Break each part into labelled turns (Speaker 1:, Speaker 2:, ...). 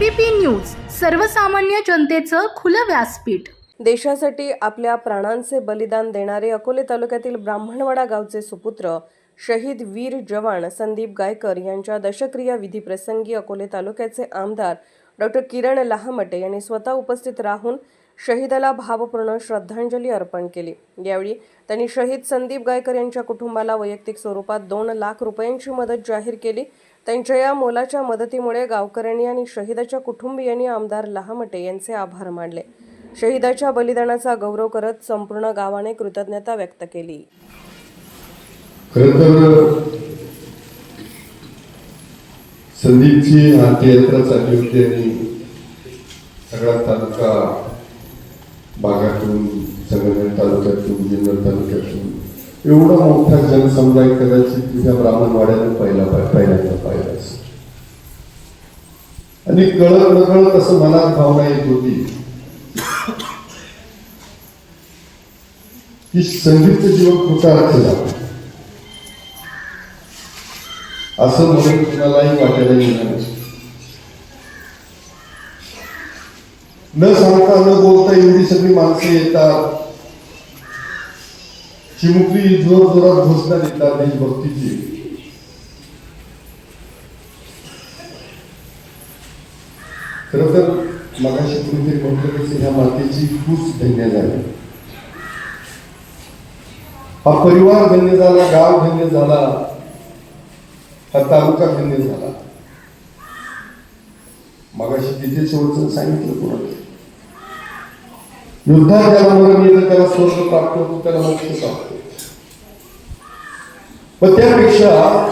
Speaker 1: ABP news सर्वसामान्य जनतेचं खुलं व्यासपीठ.
Speaker 2: देशासाठी आपल्या प्राणांचे बलिदान देणारे अकोले तालुक्यातील ब्राह्मणवाडा गावचे सुपुत्र शहीद वीर जवान संदीप गायकर यांच्या दशक्रिया विधीप्रसंगी अकोले तालुक्याचे आमदार डॉक्टर किरण लहामटे यांनी स्वतः उपस्थित राहून शहीदाला भावपूर्ण श्रद्धांजली अर्पण केली. यावेळी त्यांनी शहीद संदीप गायकर यांच्या कुटुंबाला वैयक्तिक स्वरूपात दोन लाख रुपयांची मदत जाहीर केली. त्यांच्या या मोलाच्या मदतीमुळे गावकऱ्यांनी आणि शहीदाच्या कुटुंबियांनी आमदार लहामटे यांचे आभार मानले. शहीदाच्या बलिदानाचा गौरव करत संपूर्ण गावाने कृतज्ञता व्यक्त केली.
Speaker 3: संदीपची अंत्ययात्रा चालली होती आणि सगळा तालुका भागातून संगमेर तालुक्यातून जिल्हा तालुक्यातून एवढा मोठा जनसमुदाय कदाचित तिथ्या ब्राह्मणवाड्यानं पहिला पहिल्यांदा पाहिला असेल. आणि कळत नकळत असं मनात भावना येत होती. की संगीतचं जीवन कृतार्थ झालं असं म्हणून कुणालाही वाटायला येणार न सांगता न बोलता एवढी सगळी माणसं येतात. चिमुकली जोर जोरात घोषणा देतात देशभक्तीची खर तर मगाशी कुणीतरी ते कोणत्या ह्या मातेची खूप धन्य झाली हा परिवार धन्य झाला गाव धन्य झाला हा तालुका धन्य झाला मगाशी तिथे शेवटचं सांगितलं कोणाला युद्धात ज्याला मरण येतं त्याला स्वर्ग प्राप्त होतो त्याला मोक्ष प्राप्त होतो. पण त्यापेक्षा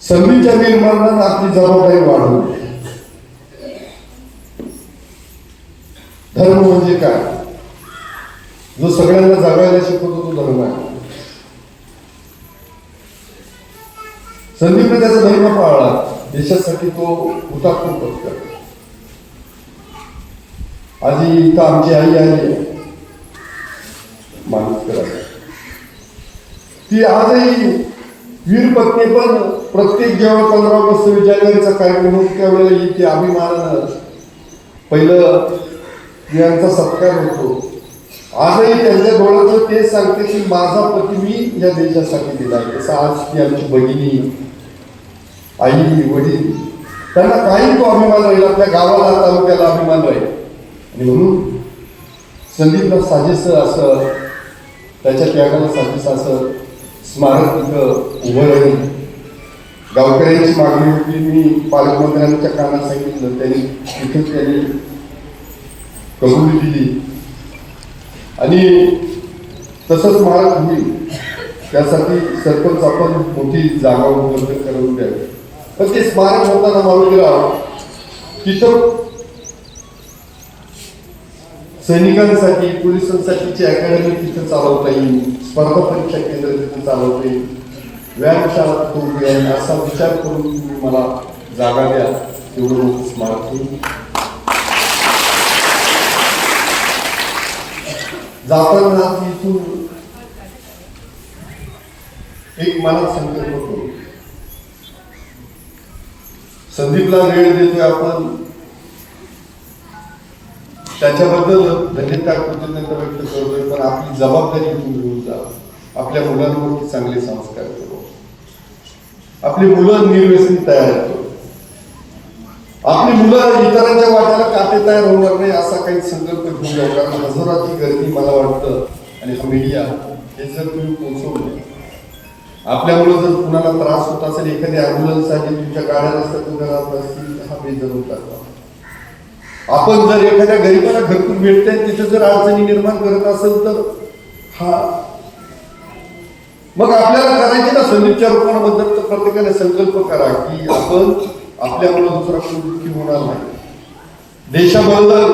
Speaker 3: संधीच्या निर्माणात आपली जबाबदारी वाढवली. धर्म म्हणजे काय? जो सगळ्यांना जगायला शिकवतो तो धर्म आहे. संदीपने त्याचा धर्म पाळला. देशासाठी तो हुतात्म पत्कर आजी इथं आमची आई आली. माणूस करायला ती आजही वीर पत्नी पण प्रत्येक जेव्हा पंधरा ऑगस्ट सव्वीस कार्यक्रम होतो त्यावेळेला इथे अभिमानानं पहिलं यांचा सत्कार होतो. आजही त्यांच्या डोळ्याचं ते सांगते की माझा पती मी या देशासाठी दिला तसं आज ती आमची बहिणी आई वडील त्यांना काही तो अभिमान राहील आपल्या गावाला तालुक्याला अभिमान राहील. आणि म्हणून संदीपला साजेसं असं त्याच्या त्यागाला साजेसं असं स्मारक तिथं उभं राहील. गावकऱ्यांची मागणी होती मी पालकमंत्र्यांच्या कानात सांगितलं त्यांनी तिथे त्यांनी कबुली दिली आणि तसंच स्मारक होईल. त्यासाठी सरपंच आपण मोठी जागा उपलब्ध करून द्यावी. पण ते स्मारक होताना मारुतीराव तिथं सैनिकांसाठी पोलिसांसाठीची अकॅडमी तिथं चालवता येईल स्पर्धा परीक्षा केंद्र तिथं चालवता येईल व्यायामशाळा करून येईल असा विचार करून तुम्ही मला जागा द्या. एवढं मोठं स्मारक होईल जाताना इथून एक मला संकल्प होतो संदीपला वेळ देतोय आपण. त्याच्याबद्दल धन्यता कृतज्ञता व्यक्त करतोय पण आपली जबाबदारी इथून घेऊन जा. आपल्या मुलांवरती चांगले संस्कार करू. आपली मुलं निर्व्यसनी तयार करू. आपली मुलं इतरांच्या वाट्याला काटे तयार होणार नाही असा काही संकल्प घेऊन जाऊ कारण हजाराची गर्दी मला वाटतं आणि हा मीडिया हे जर तुम्ही पोचवले आपल्यामुळे जर कुणाला त्रास होत असेल एखाद्या ॲम्ब्युलन्ससाठी तुमच्या गाड्या असतात उभ्या राहत असतील हा बेजर होतात आपण जर एखाद्या गरीबाला घरकुल भेटतंय तिथे जर अडचणी निर्माण करत असेल तर हा. मग आपल्याला करायचे ना संदीपच्या रोपांबद्दल तर प्रत्येकाने संकल्प करा की आपण आपल्यामुळे दुसरा कोणी दुःखी होणार नाही. देशाबद्दल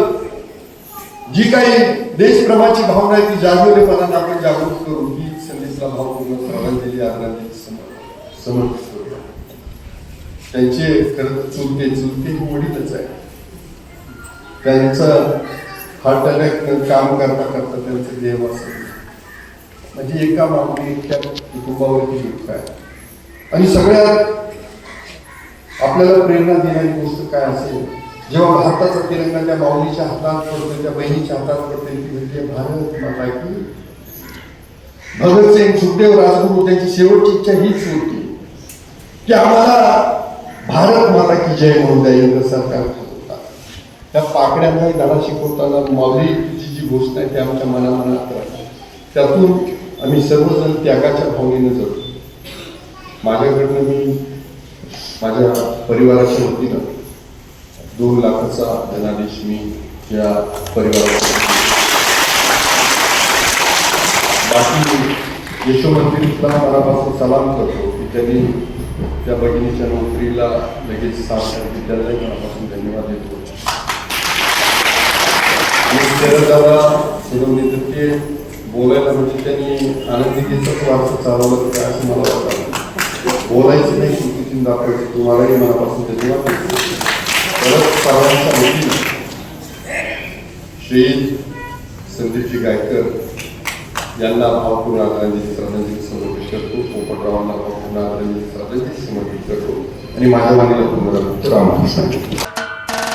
Speaker 3: जी काही देशप्रेमाची भावना आहे ती जागरूकपणाने आपण जागृत करू ही संदेशला भावपूर्ण श्रद्धांजली आदरांजली सम- समर्पित त्यांचे खरं चुलते चुलते वडीलच आहे त्यांचं हार्ट अटॅक काम करता करता त्यांचं देव असेल म्हणजे एका मागणी त्या कुटुंबावरती दुःख आहे. आणि सगळ्यात आपल्याला प्रेरणा देणारी गोष्ट काय असेल जेव्हा भारताचा तिरंगा त्या माऊलीच्या हातात पडतो त्या बहिणीच्या हातात पडते ती म्हणजे भारत माता की भगतसिंग सुखदेव राजगुरू त्यांची शेवटची इच्छा हीच होती की आम्हाला भारत माता की जय म्हणून द्या सरकार त्या पाकड्यांना धडा शिकवताना माऊलीची जी गोष्ट आहे त्या आमच्या मनामनात राहते त्यातून आम्ही सर्वजण त्यागाच्या भावनेनं जगतो माझ्याकडनं मी माझ्या परिवाराच्या वतीनं दोन लाखाचा धनादेश मी या परिवाराला बाकी यशोमंत्रीला मनापासून सलाम करतो की त्यांनी त्या भगिनीच्या नोकरीला लगेच साथ दिली. मनापासून धन्यवाद देतो. आणि शरद ते बोलायला म्हणजे त्यांनी आनंदीतेचाच वारसा चालवलं का असं मला वाटतं बोलायचं नाही कृतीतून दाखवायचं तुम्हालाही मनापासून धन्यवाद देतो परत सर्वांच्या वतीनं श्री संदीपजी गायकर यांना भावपूर्ण आदरांजली श्रद्धांजली समर्पित करतो पोपटरावांना भावपूर्ण आदरांजली श्रद्धांजली समर्पित करतो आणि माझ्या वाणीला पुनरावृत्त रामकृष्ण